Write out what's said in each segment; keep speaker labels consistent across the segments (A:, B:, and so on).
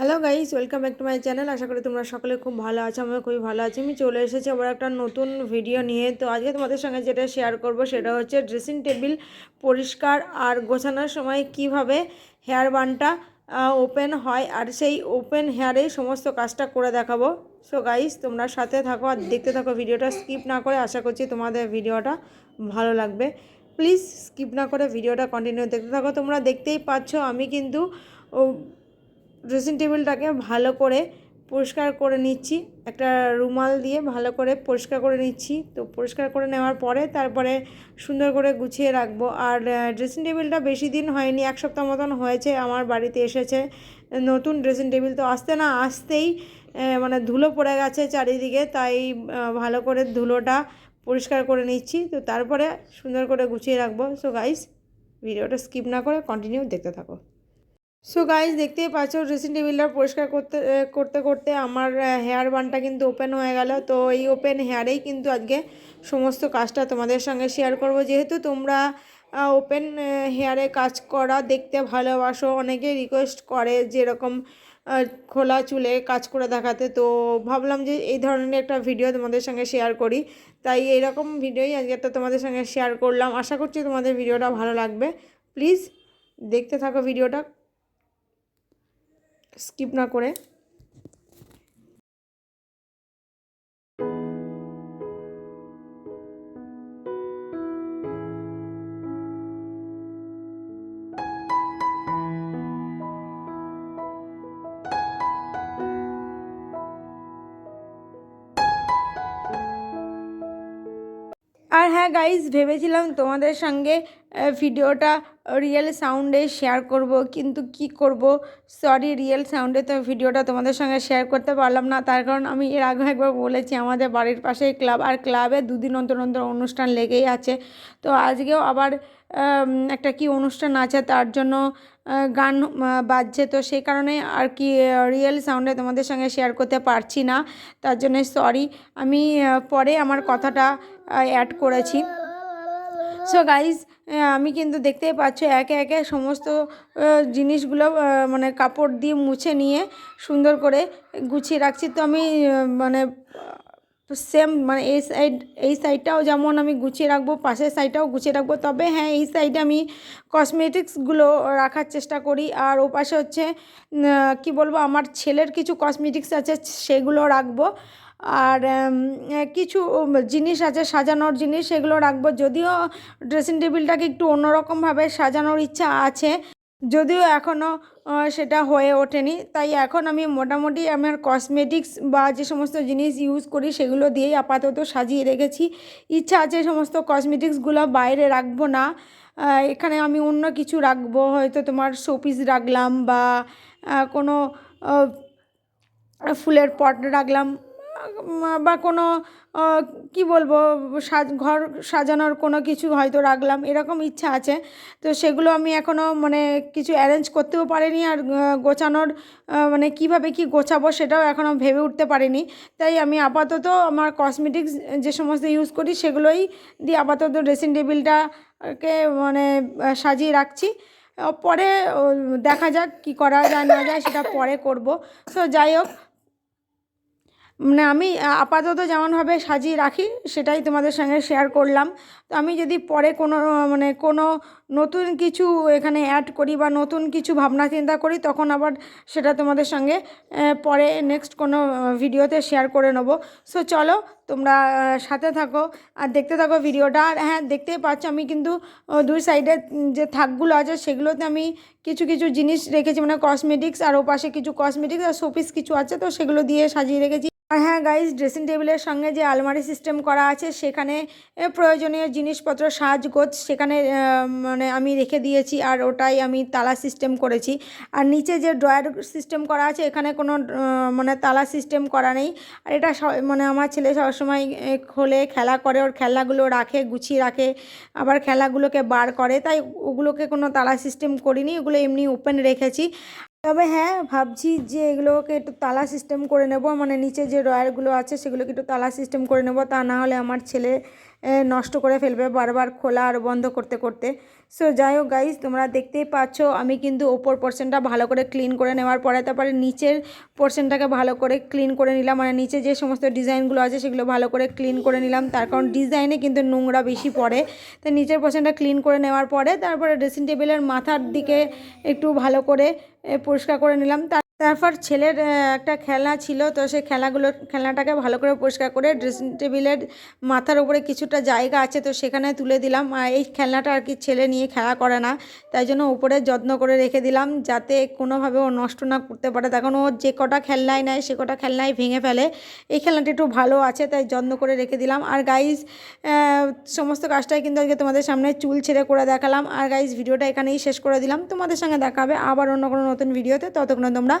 A: Hello guys welcome back to my channel আশা করি তোমরা সকলে খুব ভালো আছো, আমিও খুবই ভালো আছি। আমি চলে এসেছি আবার একটা নতুন ভিডিও নিয়ে। তো আজকে তোমাদের সঙ্গে যেটা শেয়ার করব সেটা হচ্ছে ড্রেসিং টেবিল পরিষ্কার আর গোছানোর সময় কীভাবে হেয়ার বানটা ওপেন হয় আর সেই ওপেন হেয়ারেই সমস্ত কাজটা করে দেখাবো। সো গাইস তোমরা সাথে থাকো আর দেখতে থাকো ভিডিওটা স্কিপ না করে আশা করছি তোমাদের ভিডিওটা ভালো লাগবে। প্লিজ স্কিপ না করে ভিডিওটা কন্টিনিউ দেখতে থাকো। তোমরা দেখতেই পাচ্ছ আমি কিন্তু ড্রেসিং টেবিলটাকে ভালো করে পরিষ্কার করে নিচ্ছি। একটা রুমাল দিয়ে ভালো করে পরিষ্কার করে নিচ্ছি। তো পরিষ্কার করে নেওয়ার পরে তারপরে সুন্দর করে গুছিয়ে রাখব। আর ড্রেসিং টেবিলটা বেশি দিন হয়নি, এক সপ্তাহ মতন হয়েছে, আমার বাড়িতে এসেছে। নতুন ড্রেসিং টেবিল তো আসতে না আসতেই মানে ধুলো পড়ে গেছে চারিদিকে, তাই ভালো করে ধুলোটা পরিষ্কার করে নিচ্ছি। তো তারপরে সুন্দর করে গুছিয়ে রাখব। সো গাইস ভিডিওটা স্কিপ না করে কন্টিনিউ দেখতে থাকো। সো গাইজ দেখতেই পাচ্ছ ড্রেসিং টেবিলটা পরিষ্কার করতে করতে করতে আমার হেয়ার বানটা কিন্তু ওপেন হয়ে গেল। তো এই ওপেন হেয়ারেই কিন্তু আজকে সমস্ত কাজটা তোমাদের সঙ্গে শেয়ার করব। যেহেতু তোমরা ওপেন হেয়ারে কাজ করা দেখতে ভালোবাসো অনেকে রিকোয়েস্ট করে যেরকম খোলা চুলে কাজ করে দেখাতে। তো ভাবলাম যে এই ধরনের একটা ভিডিও তোমাদের সঙ্গে শেয়ার করি। তাই এইরকম ভিডিওই আজকে একটা তোমাদের সঙ্গে শেয়ার করলাম। আশা করছি তোমাদের ভিডিওটা ভালো লাগবে। প্লিজ দেখতে থাকো ভিডিওটা স্কিপ না করে। আর হ্যাঁ গাইজ ভেবেছিলাম তোমাদের সঙ্গে ভিডিওটা রিয়েল সাউন্ডে শেয়ার করব, কিন্তু কি করব? সরি রিয়েল সাউন্ডে তো ভিডিওটা তোমাদের সঙ্গে শেয়ার করতে পারলাম না। তার কারণ আমি এর আগে একবার বলেছি, আমাদের বাড়ির পাশেই ক্লাব আর ক্লাবে দুদিন অন্তর অন্তর অনুষ্ঠান লেগেই আছে। তো আজকেও আবার একটা কি অনুষ্ঠান আছে, তার জন্য গান বাজছে। তো সেই কারণে আর কি রিয়েল সাউন্ডে তোমাদের সঙ্গে শেয়ার করতে পারছি না। তার জন্য সরি আমি পরে আমার কথাটা অ্যাড করেছি। সো গাইজ আমি কিন্তু দেখতেই পাচ্ছ একে একে সমস্ত জিনিসগুলো মানে কাপড় দিয়ে মুছে নিয়ে সুন্দর করে গুছিয়ে রাখছি। তো আমি মানে সেম মানে এই সাইড এই সাইডটাও যেমন আমি গুছিয়ে রাখব, পাশের সাইডটাও গুছিয়ে রাখব, তবে হ্যাঁ এই সাইডে আমি কসমেটিক্সগুলো রাখার চেষ্টা করি। আর ও পাশে হচ্ছে কি বলব, আমার ছেলের কিছু কসমেটিক্স আছে, সেগুলো রাখব। আর কিছু জিনিস আছে, সাজানোর জিনিস, সেগুলো রাখব। যদিও ড্রেসিং টেবিলটাকে একটু অন্যরকমভাবে সাজানোর ইচ্ছা আছে, যদিও এখনও সেটা হয়ে ওঠেনি। তাই এখন আমি মোটামুটি আমার কসমেটিক্স বা যে সমস্ত জিনিস ইউজ করি, সেগুলো দিয়েই আপাতত সাজিয়ে রেখেছি। ইচ্ছা আছে সমস্ত কসমেটিক্সগুলো বাইরে রাখব না। এখানে আমি অন্য কিছু রাখব, হয়তো তোমার শোপিস রাখলাম বা কোনো ফুলের পট রাখলাম। বা কোনো কি বলব, সাজ, ঘর সাজানোর কোনো কিছু হয়তো রাখলাম, এরকম ইচ্ছা আছে। তো সেগুলো আমি এখনও মানে কিছু অ্যারেঞ্জ করতেও পারিনি আর গোছানোর মানে কীভাবে কি গোছাবো সেটাও এখনও ভেবে উঠতে পারিনি। তাই আমি আপাতত আমার কসমেটিক্স যে সমস্ত ইউজ করি সেগুলোই দিয়ে আপাতত ড্রেসিং টেবিলটাকে মানে সাজিয়ে রাখছি। পরে দেখা যাক কি করা যায় না যায় সেটা পরে করব। সো যাই হোক মানে আমি আপাতত যেমনভাবে সাজিয়ে রাখি সেটাই তোমাদের সঙ্গে শেয়ার করলাম। তো আমি যদি পরে কোনো মানে কোনো নতুন কিছু এখানে অ্যাড করি বা নতুন কিছু ভাবনা চিন্তা করি, তখন আবার সেটা তোমাদের সঙ্গে পরে নেক্সট কোনো ভিডিওতে শেয়ার করে নেব। সো চলো তোমরা সাথে থাকো আর দেখতে থাকো ভিডিওটা আর হ্যাঁ দেখতেই পাচ্ছ আমি কিন্তু দুই সাইডে যে থাকগুলো আছে, সেগুলোতে আমি কিছু কিছু জিনিস রেখেছি মানে কসমেটিক্স আর ওপাশে কিছু কসমেটিক্স আর শোপিস কিছু আছে, তো সেগুলো দিয়ে সাজিয়ে রেখেছি। আর হ্যাঁ গাইজ ড্রেসিং টেবিলের সঙ্গে যে আলমারি সিস্টেম করা আছে, সেখানে প্রয়োজনীয় জিনিসপত্র সাজগোজ সেখানে মানে আমি রেখে দিয়েছি আর ওটাই আমি তালা সিস্টেম করেছি। আর নিচে যে ড্রয়ার সিস্টেম করা আছে, এখানে কোনো মানে তালা সিস্টেম করা নেই। আর এটা মানে আমার ছেলে সবসময় খোলে, খেলা করে, ওর খেলাগুলো রাখে, গুছিয়ে রাখে, আবার খেলাগুলোকে বার করে। তাই ওগুলোকে কোনো তালা সিস্টেম করিনি, ওগুলো এমনি ওপেন রেখেছি। তবে হ্যাঁ ভাবছি যে এগুলোকে একটু তালা সিস্টেম করে নেব। মানে নিচে যে ড্রয়ারগুলো আছে, সেগুলোকে একটু তালা সিস্টেম করে নেব। তা না হলে আমার ছেলে নষ্ট করে ফেলবে বারবার খোলা আর বন্ধ করতে করতে। সো যাই হোক গাইজ তোমরা দেখতেই পাচ্ছ, আমি কিন্তু ওপর পোর্শনটা ভালো করে ক্লিন করে নেওয়ার পরে তারপরে নিচের পোর্শনটাকে ভালো করে ক্লিন করে নিলাম। মানে নিচে যে সমস্ত ডিজাইনগুলো আছে, সেগুলো ভালো করে ক্লিন করে নিলাম। তার কারণ ডিজাইনে কিন্তু নোংরা বেশি পড়ে। তো নিচের পোর্শনটা ক্লিন করে নেওয়ার পরে তারপরে ড্রেসিং টেবিলের মাথার দিকে একটু ভালো করে পরিষ্কার করে নিলাম। তার তারপর ছেলের একটা খেলা ছিল, তো সেই খেলনাগুলো খেলনাটাকে ভালো করে পরিষ্কার করে ড্রেসিং টেবিলের মাথার উপরে কিছুটা জায়গা আছে, তো সেখানে তুলে দিলাম। আর এই খেলনাটা আর কি ছেলে নিয়ে খেলা করে না, তাই জন্য উপরে যত্ন করে রেখে দিলাম, যাতে কোনোভাবে ও নষ্ট না করতে পারে। তখন ও যে কটা খেলনায় নেয়, সে কটা খেলনায় ভেঙে ফেলে। এই খেলনাটা একটু ভালো আছে, তাই যত্ন করে রেখে দিলাম। আর গাইজ সমস্ত কাজটাই কিন্তু আজকে তোমাদের সামনে চুল ছেড়ে করে দেখালাম। আর গাইজ ভিডিওটা এখানেই শেষ করে দিলাম। তোমাদের সঙ্গে দেখা হবে আবার অন্য কোনো নতুন ভিডিওতে। ততক্ষণ তোমরা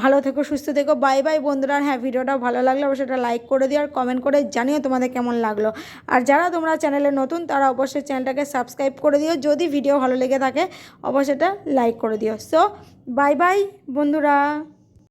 A: ভালো থেকো, সুস্থ থেকো বাই বাই বন্ধুরা। হ্যাঁ ভিডিওটা ভালো লাগলে অবশ্যই এটা লাইক করে দিও আর কমেন্ট করে জানিও তোমাদের কেমন লাগল। আর যারা তোমরা চ্যানেলে নতুন, তারা অবশ্যই চ্যানেলটাকে সাবস্ক্রাইব করে দিও। যদি ভিডিও ভালো লেগে থাকে, অবশ্যই এটা লাইক করে দিও। সো বাই বাই বন্ধুরা।